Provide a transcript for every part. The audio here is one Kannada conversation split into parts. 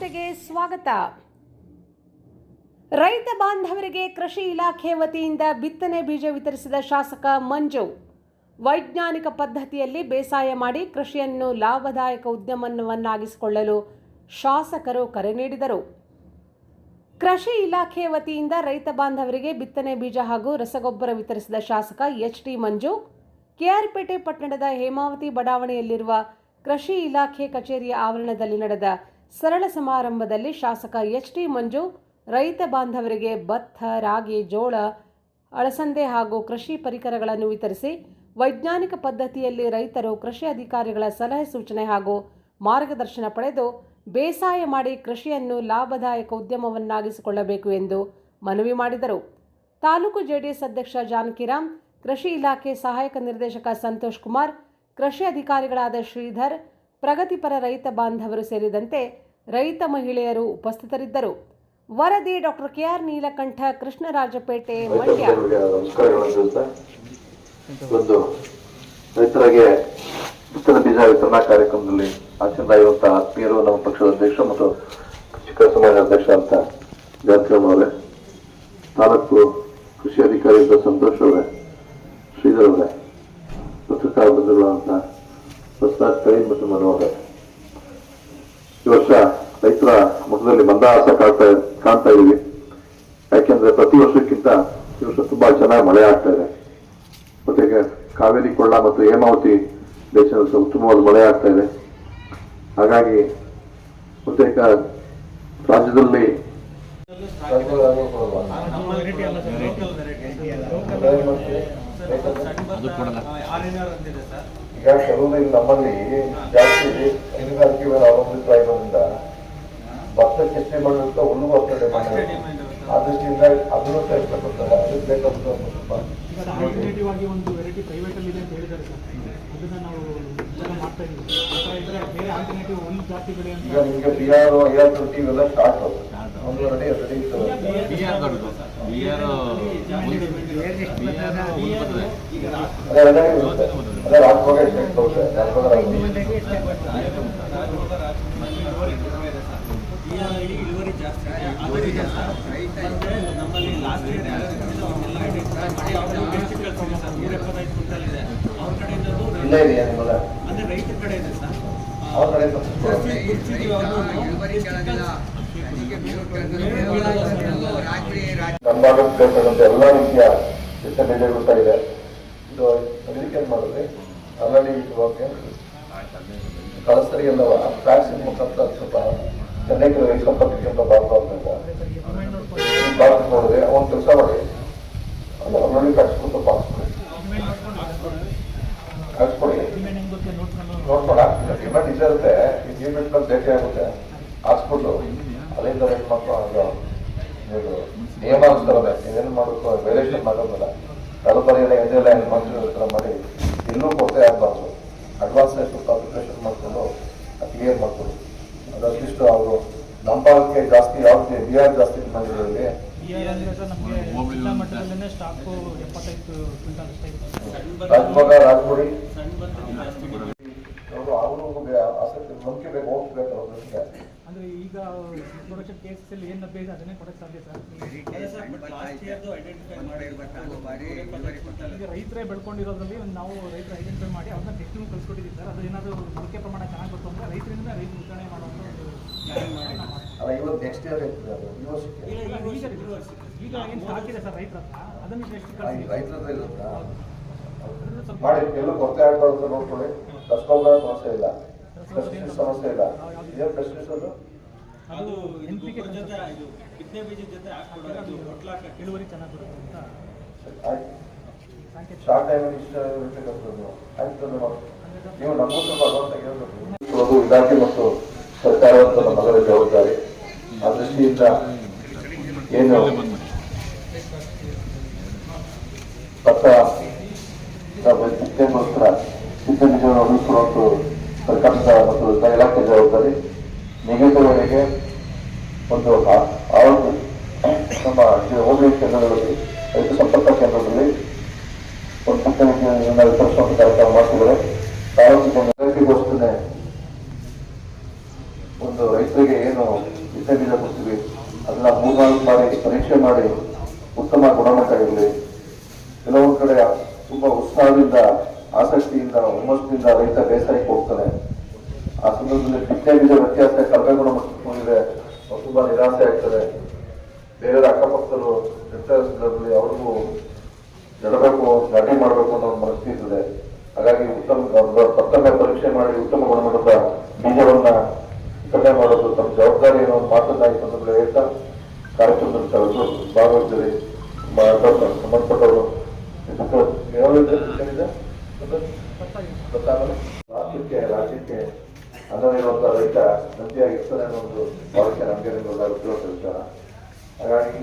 ವಾರ್ತೆಗೆ ಸ್ವಾಗತ. ರೈತ ಬಾಂಧವರಿಗೆ ಕೃಷಿ ಇಲಾಖೆ ವತಿಯಿಂದ ಬಿತ್ತನೆ ಬೀಜ ವಿತರಿಸಿದ ಶಾಸಕ ಮಂಜು. ವೈಜ್ಞಾನಿಕ ಪದ್ಧತಿಯಲ್ಲಿ ಬೇಸಾಯ ಮಾಡಿ ಕೃಷಿಯನ್ನು ಲಾಭದಾಯಕ ಉದ್ಯಮವನ್ನಾಗಿಸಿಕೊಳ್ಳಲು ಶಾಸಕರು ಕರೆ ನೀಡಿದರು. ಕೃಷಿ ಇಲಾಖೆ ವತಿಯಿಂದ ರೈತ ಬಾಂಧವರಿಗೆ ಬಿತ್ತನೆ ಬೀಜ ಹಾಗೂ ರಸಗೊಬ್ಬರ ವಿತರಿಸಿದ ಶಾಸಕ ಎಚ್ ಟಿ ಮಂಜು. ಕೆಆರ್ಪೇಟೆ ಪಟ್ಟಣದ ಹೇಮಾವತಿ ಬಡಾವಣೆಯಲ್ಲಿರುವ ಕೃಷಿ ಇಲಾಖೆ ಕಚೇರಿಯ ಆವರಣದಲ್ಲಿ ನಡೆದ ಸರಳ ಸಮಾರಂಭದಲ್ಲಿ ಶಾಸಕ ಎಚ್ ಟಿ ಮಂಜು, ರೈತ ಬಾಂಧವರಿಗೆ ಭತ್ತ ರಾಗಿ, ಜೋಳ ಅಳಸಂದೆ ಹಾಗೂ ಕೃಷಿ ಪರಿಕರಗಳನ್ನು ವಿತರಿಸಿ ವೈಜ್ಞಾನಿಕ ಪದ್ಧತಿಯಲ್ಲಿ ರೈತರು ಕೃಷಿ ಅಧಿಕಾರಿಗಳ ಸಲಹೆ ಸೂಚನೆ ಹಾಗೂ ಮಾರ್ಗದರ್ಶನ ಪಡೆದು ಬೇಸಾಯ ಮಾಡಿ ಕೃಷಿಯನ್ನು ಲಾಭದಾಯಕ ಉದ್ಯಮವನ್ನಾಗಿಸಿಕೊಳ್ಳಬೇಕು ಎಂದು ಮನವಿ ಮಾಡಿದರು. ತಾಲೂಕು ಜೆಡಿಎಸ್ ಅಧ್ಯಕ್ಷ ಜಾನಕಿರಾಮ್, ಕೃಷಿ ಇಲಾಖೆ ಸಹಾಯಕ ನಿರ್ದೇಶಕ ಸಂತೋಷ್ ಕುಮಾರ್, ಕೃಷಿ ಅಧಿಕಾರಿಗಳಾದ ಶ್ರೀಧರ್ ಪ್ರಗತಿಪರ ರೈತ ಬಾಂಧವರು ಸೇರಿದಂತೆ ರೈತ ಮಹಿಳೆಯರು ಉಪಸ್ಥಿತರಿದ್ದರು. ವರದಿ doctor K R Neelakantha Krishnarajpet Mandya. ಒಂದು ರೈತರಿಗೆ ಬಿತ್ತನೆ ಬೀಜ ವಿತರಣಾ ಕಾರ್ಯಕ್ರಮದಲ್ಲಿ ಆಚರಣೆಯಾಗಿರುವಂತಹ ಆತ್ಮೀಯರು ನಮ್ಮ ಪಕ್ಷದ ಅಧ್ಯಕ್ಷ ಮತ್ತು ಕೃಷಿಕ ಸಮಾಜ ಅಧ್ಯಕ್ಷ ಅಂತ ಅವರೇ ತಾಲೂಕು ಕೃಷಿ ಅಧಿಕಾರಿಯಿಂದ ಸಂತೋಷವೇ ಸಂತೋಷ್ ಅವರೇ ಶ್ರೀಧರ್ ಅವರೇ ಕೈ ಮತ್ತು ಮನೋಹರ್ ಈ ವರ್ಷ ರೈತರ ಮುಖದಲ್ಲಿ ಮಂದಹಾಸ ಕಾಣ್ತಾ ಕಾಣ್ತಾ ಇದೀವಿ ಯಾಕೆಂದ್ರೆ ಪ್ರತಿ ವರ್ಷಕ್ಕಿಂತ ಈ ವರ್ಷ ತುಂಬಾ ಚೆನ್ನಾಗಿ ಮಳೆ ಆಗ್ತಾ ಇದೆ. ಮತ್ತೆ ಈಗ ಕಾವೇರಿ ಕೊಳ್ಳ ಮತ್ತು ಹೇಮಾವತಿ ದೇಶದಲ್ಲಿ ಸಹ ಉತ್ತಮವಾದ ಮಳೆ ಆಗ್ತಾ ಇದೆ. ಹಾಗಾಗಿ ಮತ್ತೆ ರಾಜ್ಯದಲ್ಲಿ ರಾಜ್ಯದಲ್ಲಿ ಈಗ ಕೆಲವರು ನಮ್ಮಲ್ಲಿ ಜಾಸ್ತಿ ಹೈನುಗಾರಿಕೆ ಮೇಲೆ ಅವಲಂಬಿತರಾಗಿರೋದ್ರಿಂದ ಭತ್ತ ಕೆತ್ತೆ ಮಾಡಿರುತ್ತ ಹುಲ್ಲು ಬರ್ತದೆ ಆ ದೃಷ್ಟಿಯಿಂದ ಅದನ್ನು ಸೇರಿಸ್ಬೇಕಂತಾರೆ ಅದಕ್ಕೆ ಬೇಕಾದಂತ ಒಂದು ಸ್ವಲ್ಪ ಆಲ್ಟರ್ನೇಟಿವ್ ಆಗಿ ಒಂದು ವೆರೈಟಿ ಪ್ರೈವೇಟ್ ಅಲ್ಲಿ ಇದೆ ಅಂತ ಹೇಳಿದ್ದಾರೆ ಸರ್. ಅದನ್ನ ನಾವು ವಿಚಾರ ಮಾಡ್ತಾ ಇದ್ದೀವಿ ಆ ಥರ ಇದ್ರೆ ಬೇರೆ ಆಲ್ಟರ್ನೇಟಿವ್ ಒಂದು ಜಾತಿ ಬೆಳೆ ಅಂತ ಈಗ ನಿಮಗೆ B R I R twenty ಇವೆಲ್ಲ ಸ್ಟಾರ್ಟ್ ಒಂದು ರೆಡಿ ರೆಡಿ ಜಾಸ್ತಿ ಇದೆ ಆದಾಯ ಜಾಸ್ತಿ ಅಂದ್ರೆ ನಮ್ಮಲ್ಲಿ ಲಾಸ್ಟ್ ಇಯರ್ ಕಳ್ಸಿದ್ವಿ ಸರ್ ನೂರ ಎಪ್ಪತ್ತೈದು ಕ್ವಿಂಟಲ್ ಇದೆ ಅವ್ರ ಕಡೆಯಿಂದಲೂ ಇಲ್ಲೇ ಇದೆಯಾ ನಿಮ್ಮಲ್ಲ ಅಂದ್ರೆ ರೈತರ ಕಡೆ ಇದೆ ಸರ್. ಅವ್ರ ಕಡೆ ನಮ್ಮ ಭಾಗಕ್ಕೆ ಬೇಕಾದಂತ ಎಲ್ಲ ರೀತಿಯ ಬೀಜಗಳು ಸಹ ಇದೆ. ಇದು ಇದಕ್ಕೆ ಮಾಡಿದ್ರೆ ಆಲ್ರೆಡಿ ಓಕೆ ಕಳಿಸ್ತಾರೆ ಎಲ್ಲವ ಫ್ಯಾಕ್ಸಿನ್ ಮುಖಾಂತರ ಸ್ವಲ್ಪ ಚೆನ್ನೈಗೆ ಸಂಪರ್ಕಕ್ಕೆ ಭಾರತ ಭಾರತ ನೋಡಿದ್ರೆ ಒಂದು ಕೆಲಸ ಮಾಡಿ ಅಲ್ಲ ಆಲ್ರೆಡಿ ಕಟ್ಸ್ಕೊಂಡು ಬಗ್ಗೆ ನೋಡ್ಕೊಂಡು ನೋಡ್ಕೊಳ ಡಿಮ್ಯಾಂಡ್ ಇದೆ ಇರುತ್ತೆ ಈ ಡಿಮ್ಯಾಂಡ್ ಮೇಲೆ ಭೇಟಿ ಆಗುತ್ತೆ. ಹಾಕ್ಸ್ಬಿಟ್ಟು ಅಲ್ಲಿಂದ ಏನು ಮಾಡ್ಕೊಂಡು ನೀವು ನಿಯಮ ಅನುಸಾರನೇ ನೀವೇನು ಮಾಡಬೇಕು ವೇರಿಯೇಷನ್ ಮಾಡೋದಲ್ಲ ತಲುಪರಿಯಲ್ಲ ಎಲ್ಲ ಎದೆಲ್ಲ ಮಾಡ್ತೀವಿ ಥರ ಮಾಡಿ. ಇಲ್ಲೂ ಕೊರತೆ ಆಗಬಾರ್ದು. ಅಡ್ವಾನ್ಸ್ ಸ್ವಲ್ಪ ಅಪ್ಲಿಕೇಶನ್ ಮಾಡಿಕೊಂಡು ಕ್ಲಿಯರ್ ಮಾಡ್ಕೊಡು. ಅದು ಅಟ್ಲೀಸ್ಟ್ ಅವರು ನಮ್ಮ ಭಾಗಕ್ಕೆ ಜಾಸ್ತಿ ಯಾವ್ದು ಬಿ ಆರ್ ಜಾಸ್ತಿ ಮಾಡಿರೋದ್ರಲ್ಲಿ ರಾಜ್ಭಾಗ ರಾಜಗುಡಿ ಅವರು ಅವರು ಆಸಕ್ತಿ ನಂಬಿಕೆ ಬೇಕು ಹೋಗ್ಬೇಕು ಅಂದ್ರೆ ಈಗ ಪ್ರೊಡಕ್ಷನ್ ಕೇಸಸ್ ಅಲ್ಲಿ ಏನು ಲಭ್ಯ ಇದೆ ಅದನ್ನೇ ಕೊಡಕ್ಕೆ ಸಾಧ್ಯ ಸರ್? ಈಗ ರೈತರೇ ಬೆಳ್ಕೊಂಡಿರೋದ್ರಲ್ಲಿ ಒಂದು ನಾವು ರೈತರ ಐಡೆಂಟಿಫೈ ಮಾಡಿ ಅವ್ರನ್ನ ಟೆಸ್ಟಿಂಗ್ ಕಲ್ಸ್ಕೊಟ್ಟಿದ್ದೀವಿ ಸರ್. ಅದು ಏನಾದರೂ ಮೊಳಕೆ ಪ್ರಮಾಣ ಚೆನ್ನಾಗಿ ಬಂತು ಅಂದ್ರೆ ರೈತರಿಂದ ರೈತ ವಿತರಣೆ ಮಾಡುವಂಥ ಅಲ್ಲ ಇವತ್ತು ನೆಕ್ಸ್ಟ್ ಇಯರ್ ಈಗ ಏನು ಸ್ಟಾಕ್ ಇದೆ ಸರ್ ರೈತರ ಹತ್ರ? ಅದನ್ನು ಎಷ್ಟು ರೈತರ ಹತ್ರ ಇರುತ್ತಾ? ಮಾಡಿ ಎಲ್ಲೂ ಕೊರತೆ ಆಗ್ಬಾರ್ದು ನೋಡ್ಕೊಳ್ಳಿ. ರಸಗೊಬ್ಬರ ಸಮಸ್ಯೆ ಇಲ್ಲ. ಸಮಸ್ಯೆ ಇಲ್ಲ. ಏನು ಪ್ರಶ್ನಿಸೋದು ಅದು? ಜೊತೆ ಇದು ಬಿತ್ತನೆ ಬೀಜದ ಜೊತೆ ಹಾಕ್ಬಿಡೋದು. ಹೊಟ್ಲಾಕ ಇಳುವರಿ ಚೆನ್ನಾಗಿ ಬರುತ್ತೆ ಅಂತ ಆಯ್ತು. ಸಾಂಕೇತಿಕ ಶಾರ್ಟ್ ಟೈಮಲ್ಲಿ ಇಷ್ಟ ಇರಬೇಕಾಗ್ತದೆ ನೀವು ಆಯ್ತು ಅದು ನೀವು ನಮಗೂ ಸ್ವಲ್ಪ ಅಡ್ವಾನ್ಸ್ ಆಗಿ ಹೇಳ್ಬೇಕು. ಅದು ಇಲಾಖೆ ಮತ್ತು ಸರ್ಕಾರದ ನಮ್ಮಗಳ ಜವಾಬ್ದಾರಿ. ಆ ದೃಷ್ಟಿಯಿಂದ ಏನು ಭತ್ತ ಬಿತ್ತನೆ ಬೀಜವನ್ನು ಒದಗಿಸುವಂತ ಸರ್ಕಾರದ ಮತ್ತು ಇಲಾಖೆ ಜವಾಬ್ದಾರಿ ನಿಗದಿತವರೆಗೆ ಒಂದು ಆರೋಗ್ಯ ನಮ್ಮ ಹೋಬಳಿ ಕೇಂದ್ರಗಳಲ್ಲಿ ರೈತ ಸಂಪರ್ಕ ಕೇಂದ್ರದಲ್ಲಿ ಒಂದು ಬಿತ್ತನೆಯನ್ನು ವಿತರಿಸುವಂತ ಕಾರ್ಯಕ್ರಮ ಮಾಡ್ತಿದ್ದಾರೆ. ತಾಲೂಕಿನ ಒಂದು ರೈತರಿಗೆ ಏನು ಬಿತ್ತನೆ ಬೀಜ ಕೊಡ್ತೀವಿ, ಅದನ್ನ ಮೂರ್ನಾಲ್ಕು ಬಾರಿ ಪರೀಕ್ಷೆ ಮಾಡಿ ಉತ್ತಮ ಗುಣಮಟ್ಟ ಇರಲಿ. ಕೆಲವೊಂದು ಕಡೆ ತುಂಬಾ ಉತ್ಸಾಹದಿಂದ ಆಸಕ್ತಿಯಿಂದ, ಹುಮ್ಮಸ್ಸಿನಿಂದ ರೈತ ಬೇಸಾಯಕ್ಕೆ ಹೋಗ್ತಾನೆ. ಆ ಸಂದರ್ಭದಲ್ಲಿ ಬಿತ್ತನೆ ಬೀಜ ವ್ಯತ್ಯಾಸ ಕಡಿಮೆ ಗುಣಮಟ್ಟಕ್ಕೆ ಹೋಗಿದೆ ಅವ್ರು ತುಂಬಾ ನಿರಾಸೆ ಆಗ್ತದೆ ಬೇರೆ ಅಕ್ಕಪಕ್ಕದವರು ನೆಟ್ಟ ಸಂದರ್ಭದಲ್ಲಿ ಅವ್ರಿಗೂ ನೆಡಬೇಕು ನಾಟಿ ಮಾಡಬೇಕು ಅನ್ನೋ ಒಂದು ಮನಸ್ಥಿತಿ ಇರ್ತದೆ. ಹಾಗಾಗಿ ಉತ್ತಮ ಮತ್ತೊಮ್ಮೆ ಪರೀಕ್ಷೆ ಮಾಡಿ ಉತ್ತಮ ಗುಣಮಟ್ಟದ ಬೀಜವನ್ನ ಕಡಿಮೆ ಮಾಡೋದು ತಮ್ಮ ಜವಾಬ್ದಾರಿ ಮಾತನ್ನ ಈ ಸಂದರ್ಭದಲ್ಲಿ ಹೇಳ್ತಾ ಕಾರ್ಯಕ್ರಮದಲ್ಲಿ ತಾವೆಲ್ಲರೂ ಭಾಗವಹಿಸಿರಿ ಸಂಬಂಧಪಟ್ಟವರು. ಸಮರ್ಪಕರು? ಏನಿದೆ? ಗೊತ್ತಾಗಲ್ಲ? ರಾಜ್ಯಕ್ಕೆ ರಾಜ್ಯಕ್ಕೆ ಅನ್ನೋದಿರುವಂತ ರೈತ ನಂಬಿಯಾಗಿರ್ತಾನೆ ಅನ್ನೋ ಒಂದು ಭಾವಕ್ಕೆ ನಮಗೆ ಗೊತ್ತಿರುವಂತ ವಿಚಾರ ಹಾಗಾಗಿ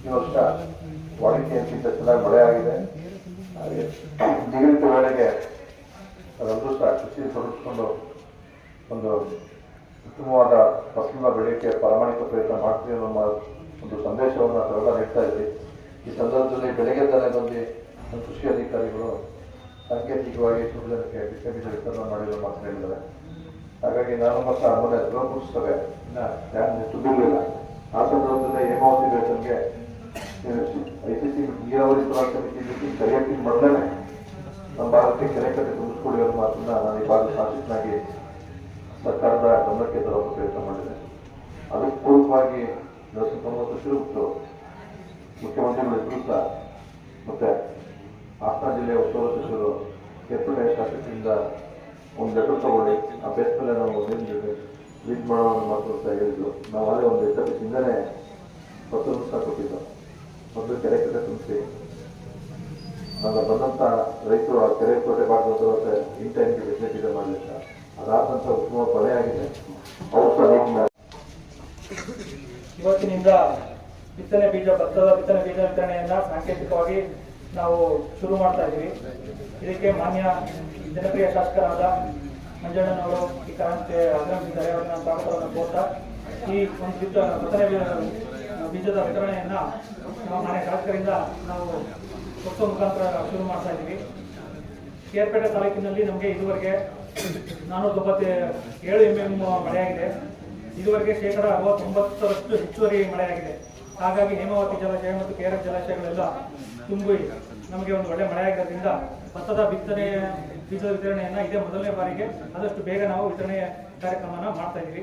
ಈ ವರ್ಷ ವಾಡಿಕೆಯಕ್ಕಿಂತ ಚೆನ್ನಾಗಿ ಮಳೆ ಆಗಿದೆ ಹಾಗೆ ನಿಗದಿತ ವೇಳೆಗೆ ಅದರಲ್ಲೂ ಸಹ ಕೃಷಿ ತೊಡಗಿಸ್ಕೊಂಡು ಒಂದು ಉತ್ತಮವಾದ ಫಸಲನ್ನ ಬೆಳೆಯಕ್ಕೆ ಪ್ರಾಮಾಣಿಕ ಪ್ರಯತ್ನ ಮಾಡ್ತೀವಿ ಅನ್ನೋ ಒಂದು ಸಂದೇಶವನ್ನು ತಾವೆಲ್ಲ ನೀಡ್ತಾ ಇದ್ವಿ ಈ ಸಂದರ್ಭದಲ್ಲಿ ಬೆಳಗ್ಗೆ ತಾನೇ ಬಂದು ಕೃಷಿ ಅಧಿಕಾರಿಗಳು ಸಾಂಕೇತಿಕವಾಗಿ ಜನಕ್ಕೆ ಬೀಜ ವಿತರಣೆ ಮಾಡಿರೋ ಮಾತ್ರ ಹೇಳಿದ್ದಾರೆ ಹಾಗಾಗಿ ನಾನು ಮತ್ತು ಆಮೇಲೆ ಗೃಹಪುಸ್ತಕ ಇನ್ನ ಪ್ಲಾನ್ ತುಂಬಿರಲಿಲ್ಲ ಆ ಸಂದರ್ಭದಲ್ಲಿ ಹೇಮಾವತಿ ಬೇತನ್ಗೆ ಐ ಸಿ ಸಿ ನೀರಾವರಿ ಸಮಿತಿ ಮೀಟಿಂಗ್ ಕರೆಯಕ್ಕೆ ಮೊದಲೇ ನಮ್ಮ ಭಾರತಕ್ಕೆ ಕೆರೆ ಕಟ್ಟೆ ತುಂಬಿಸ್ಕೊಳ್ಳಿ ಅನ್ನೋ ಮಾತನ್ನ ನಾನು ಭಾಗದ ಶಾಸಕನಾಗಿ ಸರ್ಕಾರದ ಗಮನಕ್ಕೆ ತರುವ ಪ್ರಯತ್ನ ಮಾಡಿದೆ ಅದಕ್ಕೆ ಪೂರ್ವವಾಗಿ ನರಸಿಂಹ ಮತ್ತು ಮುಖ್ಯಮಂತ್ರಿಗಳು ಸಹ ಮತ್ತೆ ಹಾಸನ ಜಿಲ್ಲೆಯ ಉಸ್ತುವಾರಿ ಸಚಿವರು ಕೆಪ್ಪಳೆ ಶಾಸಕರಿಂದ ಒಂದು ಲೆಟರ್ ತಗೊಳ್ಳಿ ಆ ಬೇಸ್ ಮೇಲೆ ನಾವು ಲೀಡ್ ಮಾಡೋಣ ಮಾತು ಅಂತ ಹೇಳಿದ್ರು. ನಾವು ಅದೇ ಒಂದು ಲೆಟರ್ ಹಿಂದೆನೆ ಸಹ ಕೊಟ್ಟಿದ್ದು. ಮೊದಲು ಕೆರೆ ಕಟ್ಟೆ ತುಂಬಿಸಿ ನಾವು ಬಂದಂಥ ರೈತರು ಆ ಕೆರೆ ಕೋಟೆ ಭಾಗದ ಇನ್ ಟೈಮ್ಗೆ ಇದೆ ಮಾಡಲಿಲ್ಲ ಅದಾದಂಥ ಉತ್ತಮ ಕೊಲೆ ಆಗಿದೆ. ಇವತ್ತಿನಿಂದ ಬಿತ್ತನೆ ಬೀಜ, ಭತ್ತದ ಬಿತ್ತನೆ ಬೀಜ ವಿತರಣೆಯನ್ನ ಸಾಂಕೇತಿಕವಾಗಿ ನಾವು ಶುರು ಮಾಡ್ತಾ ಇದ್ದೀವಿ ಇದಕ್ಕೆ ಮಾನ್ಯ ಜನಪ್ರಿಯ ಶಾಸಕರಾದ ಮಂಜಣ್ಣನವರು ಈ ಕಾರಣಕ್ಕೆ ಆಗಮಿಸಿದ್ದಾರೆ ಅವರನ್ನ ಸ್ವಾಗತವನ್ನು ಕೋರ್ತಾ ಈ ಒಂದು ಬೀಜದ ವಿತರಣೆಯನ್ನ ನಾವು ಮಾನ್ಯ ಶಾಸಕರಿಂದ ನಾವು ಕೊಟ್ಟು ಮುಖಾಂತರ ಶುರು ಮಾಡ್ತಾ ಇದ್ದೀವಿ ಕೇರ್ಪೇಟೆ ತಾಲೂಕಿನಲ್ಲಿ ನಮಗೆ ಇದುವರೆಗೆ ನಾನೂರ ತೊಂಬತ್ತ ಏಳು ಎಂ ಎಂ ಮಳೆಯಾಗಿದೆ. ಇದುವರೆಗೆ ಶೇಕಡ ಅರವತ್ತೊಂಬತ್ತರಷ್ಟು ಹೆಚ್ಚುವರಿ ಮಳೆಯಾಗಿದೆ. ಹಾಗಾಗಿ ಹೇಮಾವತಿ ಜಲಾಶಯ ಮತ್ತು ಕೇರಳ ಜಲಾಶಯಗಳೆಲ್ಲ ತುಂಬಿ ನಮಗೆ ಒಂದು ಒಳ್ಳೆ ಮಳೆಯಾಗಿರೋದ್ರಿಂದ ಭತ್ತದ ಬಿತ್ತನೆ ಬೀಜ ವಿತರಣೆಯನ್ನ ಇದೇ ಮೊದಲನೇ ಬಾರಿಗೆ ಆದಷ್ಟು ಬೇಗ ನಾವು ವಿತರಣೆ ಕಾರ್ಯಕ್ರಮನ ಮಾಡ್ತಾ ಇದ್ದೀವಿ.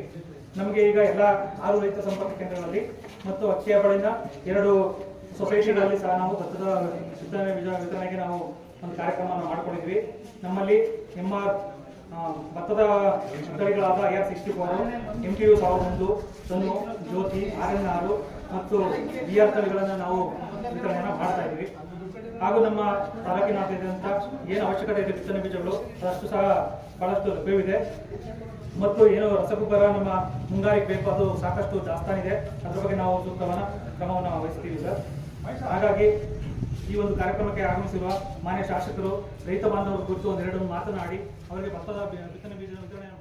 ನಮಗೆ ಈಗ ಎಲ್ಲ ಆರು ರೈತ ಸಂಪರ್ಕ ಕೇಂದ್ರಗಳಲ್ಲಿ ಮತ್ತು ಅಕ್ಷಯ ಬಳಿನ ಎರಡು ಸೊಸೈಟಿಗಳಲ್ಲಿ ಸಹ ನಾವು ಭತ್ತದ ಬೀಜ ವಿತರಣೆಗೆ ನಾವು ಒಂದು ಕಾರ್ಯಕ್ರಮವನ್ನು ಮಾಡ್ಕೊಂಡಿದ್ವಿ ನಮ್ಮಲ್ಲಿ ನಿಮ್ಮ ಭತ್ತದ ತಳಿಗಳಾದ I R sixty four, M P U ಸಾವಿರದ ಒಂದು ಜ್ಯೋತಿ, ಆರ್ ಎನ್ ಆರು ಮತ್ತು ವಿದ್ಯಾರ್ಥಿಗಳನ್ನು ನಾವು ವಿತರಣೆಯನ್ನು ಮಾಡ್ತಾ ಇದ್ದೀವಿ. ಹಾಗೂ ನಮ್ಮ ತಾಲೂಕಿನಾದ್ಯಂತ ಏನು ಅವಶ್ಯಕತೆ ಇದೆ ಬಿತ್ತನೆ ಬೀಜಗಳು, ಅದಷ್ಟು ಸಹ ಬಹಳಷ್ಟು ಲಭ್ಯವಿದೆ. ಮತ್ತು ಏನು ರಸಗೊಬ್ಬರ ನಮ್ಮ ಮುಂಗಾರಿಗೆ ಬೇಕು, ಅದು ಸಾಕಷ್ಟು ದಾಸ್ತಾನಿದೆ ಅದರ ಬಗ್ಗೆ ನಾವು ಸೂಕ್ತವನ್ನ ಕ್ರಮವನ್ನು ವಹಿಸ್ತೀವಿ ಸರ್. ಹಾಗಾಗಿ ಈ ಒಂದು ಕಾರ್ಯಕ್ರಮಕ್ಕೆ ಆಗಮಿಸಿರುವ ಮಾನ್ಯ ಶಾಸಕರು, ರೈತ ಬಾಂಧವರ ಕುರಿತು ಒಂದೆರಡು ಮಾತನಾಡಿ, ಅವರಿಗೆ ಭತ್ತದ ಬಿತ್ತನೆ ಬೀಜ ವಿತರಣೆಯನ್ನು